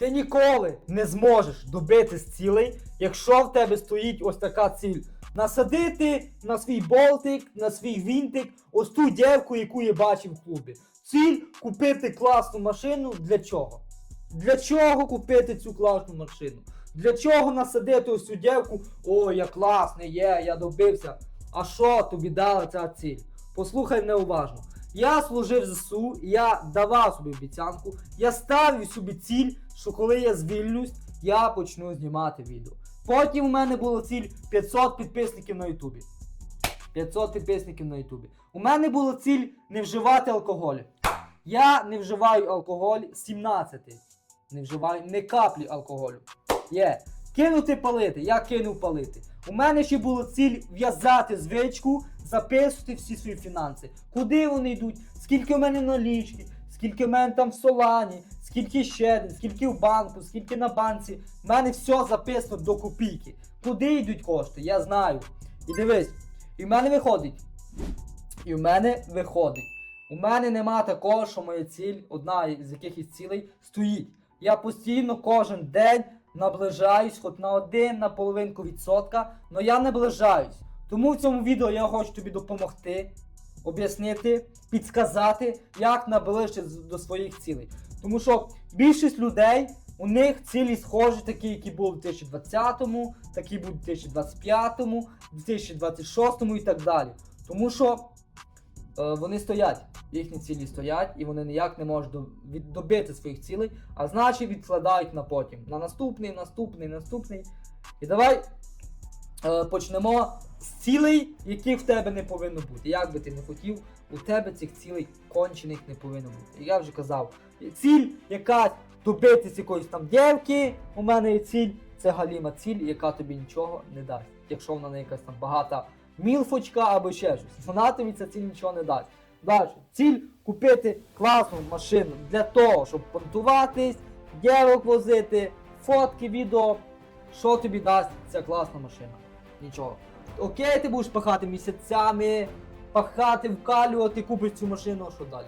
Ти ніколи не зможеш добитись цілей, якщо в тебе стоїть ось така ціль. Насадити на свій болтик, на свій вінтик, ось ту дівку, яку я бачив в клубі. Ціль купити класну машину для чого? Для чого купити цю класну машину? Для чого насадити ось цю дівку? О, я класний, є, я добився. А що тобі дала ця ціль? Послухай мене уважно. Я служив ЗСУ, я давав собі обіцянку, я ставив собі ціль, що коли я звільнюсь, я почну знімати відео. Потім у мене була ціль 500 підписників на Ютубі. 500 підписників на Ютубі. У мене була ціль не вживати алкоголь. Я не вживаю алкоголь 17. Не вживаю не каплі алкоголю. Є. Кинути палити, я кинув палити. У мене ще була ціль в'язати звичку, записувати всі свої фінанси. Куди вони йдуть, скільки в мене налічки, скільки в мене там в солані, скільки ще, скільки в банку, скільки на банці. У мене все записано до копійки. Куди йдуть кошти, я знаю. І дивись, і в мене виходить. І в мене виходить. У мене нема такого, що моя ціль, одна з якихось цілей, стоїть. Я постійно кожен день наближаюсь, хоч на один, на половинку відсотка, але я наближаюсь. Тому в цьому відео я хочу тобі допомогти, об'яснити, підсказати, як наближити з- до своїх цілей. Тому що більшість людей, у них цілі схожі, такі, які були в 2020, такі будуть в 2025, 2026 і так далі. Тому що е, вони стоять, їхні цілі стоять, і вони ніяк не можуть добити своїх цілей, а значить відкладають на потім. На наступний, наступний, наступний. І давай е, почнемо з цілей, яких в тебе не повинно бути. Як би ти не хотів, у тебе цих цілей кончених не повинно бути. Я вже казав, ціль якась добитись якоїсь там дівки, у мене є ціль, це галіма ціль, яка тобі нічого не дасть. Якщо вона не якась там багата мілфочка або ще щось. Вона тобі ця ціль нічого не дасть. Далі, ціль купити класну машину для того, щоб понтуватись, дівок возити, фотки, відео. Що тобі дасть ця класна машина? Нічого. Окей, ти будеш пахати місяцями, пахати, вкалювати, купиш цю машину, а що далі?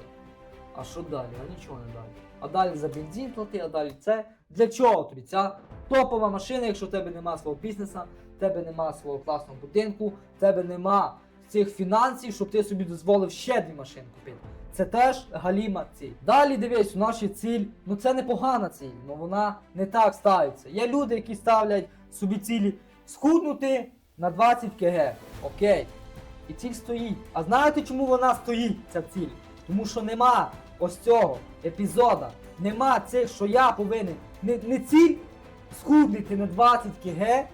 А що далі? А нічого не далі. А далі за бензин плати, а далі це. Для чого тобі ця топова машина, якщо в тебе нема свого бізнесу, в тебе нема свого класного будинку, в тебе нема цих фінансів, щоб ти собі дозволив ще дві машини купити. Це теж галіма ціль. Далі дивись, у є ціль, ну це непогана ціль, але вона не так ставиться. Є люди, які ставлять собі цілі схуднути на 20 кг. Окей. І ціль стоїть. А знаєте, чому вона стоїть, ця ціль? Тому що нема ось цього епізода. Нема цих, що я повинен. Не, не ціль схуднути на 20 кг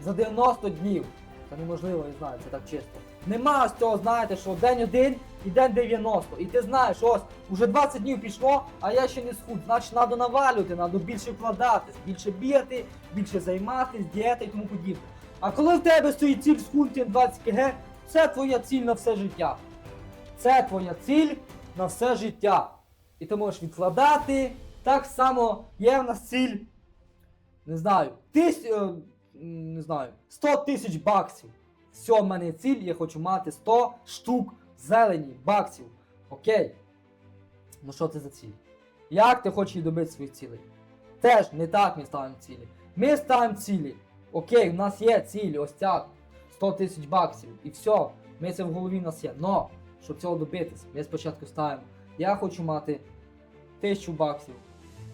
за 90 днів. Це неможливо, я знаю, це так чисто. Нема ось цього, знаєте, що день один і день 90. І ти знаєш, ось уже 20 днів пішло, а я ще не схуд. Значить, треба навалювати, треба більше вкладатись, більше бігати, більше займатися, дієти і тому подібне. А коли в тебе стоїть ціль схуднути на 20 кг, це твоя ціль на все життя. Це твоя ціль на все життя. І ти можеш відкладати. Так само є в нас ціль, не знаю, тис, е, не знаю, 100 тисяч баксів. Все, в мене ціль, я хочу мати 100 штук зелені баксів. Окей. Ну що це за ціль? Як ти хочеш добити своїх цілей? Теж не так ми ставимо цілі. Ми ставимо цілі. Окей, у нас є цілі, ось ця 100 тисяч баксів. І все, ми це в голові в нас є. Но, щоб цього добитись, ми спочатку ставимо. Я хочу мати тисячу баксів.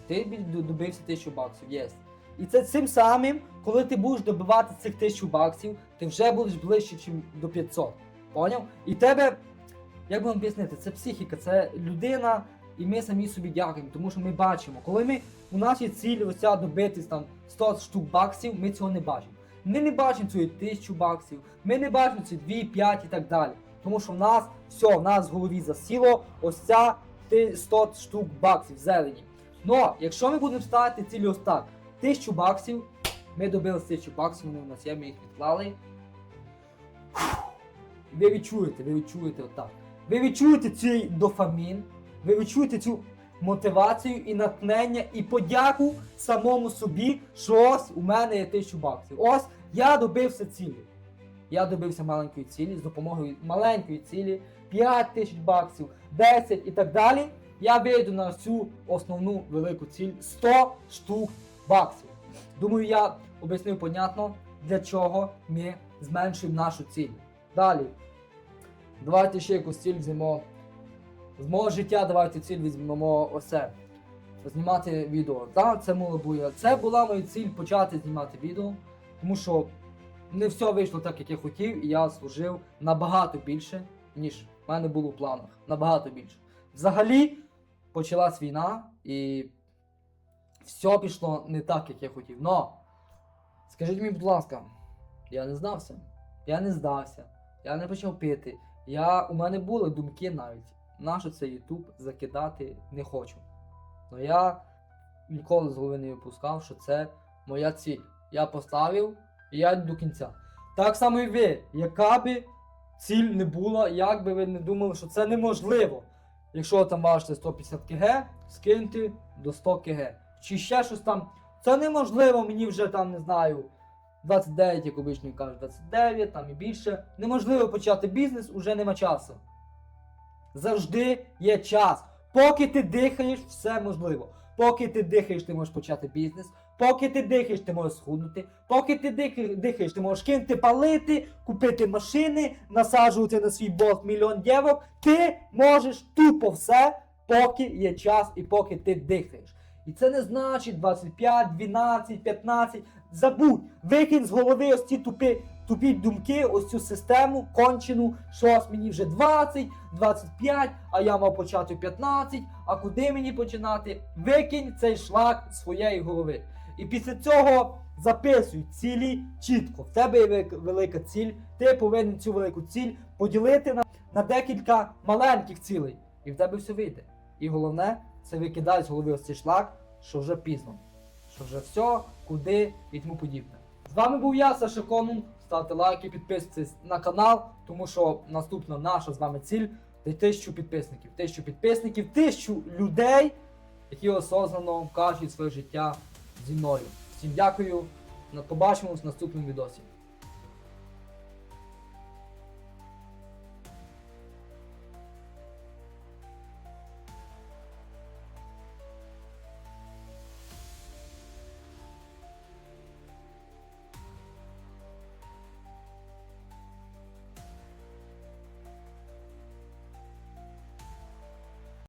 Ти добився тисячу баксів, єс. І це цим самим, коли ти будеш добивати цих тисячу баксів, ти вже будеш ближче, ніж до 500. Поняв? І тебе, як би вам пояснити, це психіка, це людина, і ми самі собі дякуємо, тому що ми бачимо, коли ми, у нас є ціль ось ця добитись там 100 штук баксів, ми цього не бачимо. Ми не бачимо цієї тисячу баксів, ми не бачимо ці 2, 5 і так далі. Тому що в нас все, в нас в голові засіло ось ця 100 штук баксів зелені. Но якщо ми будемо ставити цілі ось так, 1000 баксів, ми добили 1000 баксів, вони у нас є, ми їх відклали. Ви відчуєте, ви відчуєте отак. Ви відчуєте цей дофамін, ви відчуєте цю мотивацію і натхнення, і подяку самому собі, що ось у мене є 1000 баксів. Ось я добився цілі. Я добився маленької цілі з допомогою маленької цілі, 5 тисяч баксів, 10 і так далі. я вийду на цю основну велику ціль 100 штук баксів. Думаю, я об'яснив понятно, для чого ми зменшуємо нашу ціль. Далі. Давайте ще якусь ціль візьмемо. З мого життя давайте ціль візьмемо оце. Знімати відео. Так, це було Це була моя ціль почати знімати відео, тому що не все вийшло так, як я хотів, і я служив набагато більше, ніж в мене було в планах. Набагато більше. Взагалі почалась війна і все пішло не так, як я хотів. Но, скажіть мені, будь ласка, я не здався. Я не здався. Я не почав пити. Я, у мене були думки навіть. Нащо це Ютуб закидати не хочу. Но я ніколи з голови не випускав, що це моя ціль. Я поставив і я йду до кінця. Так само і ви, яка би ціль не була, як би ви не думали, що це неможливо. Якщо там важите 150 кг, скиньте до 100 кг. Чи ще щось там. Це неможливо, мені вже там не знаю. 29, як обично кажуть, 29, там і більше. Неможливо почати бізнес, уже нема часу. Завжди є час. Поки ти дихаєш, все можливо. Поки ти дихаєш, ти можеш почати бізнес. Поки ти дихаєш, ти можеш схуднути. Поки ти дихаєш, ти можеш кинути палити, купити машини, насаджувати на свій болт мільйон дівок. Ти можеш тупо все, поки є час і поки ти дихаєш. І це не значить 25, 12, 15. Забудь, викинь з голови ось ці тупі, тупі думки, ось цю систему кончену, що мені вже 20, 25, а я мав почати 15, а куди мені починати? Викинь цей шлак з своєї голови. І після цього записуй цілі чітко. В тебе є велика ціль, ти повинен цю велику ціль поділити на, на декілька маленьких цілей. І в тебе все вийде. І головне, це викидай з голови ось цей шлак, що вже пізно. Що вже все, куди і тому подібне. З вами був я, Саша Конун. Ставте лайки, підписуйтесь на канал, тому що наступна наша з вами ціль це тисячу підписників. Тисячу підписників, тисячу людей, які осознано кажуть своє життя зі мною. Всім дякую. Побачимось в наступному відосі.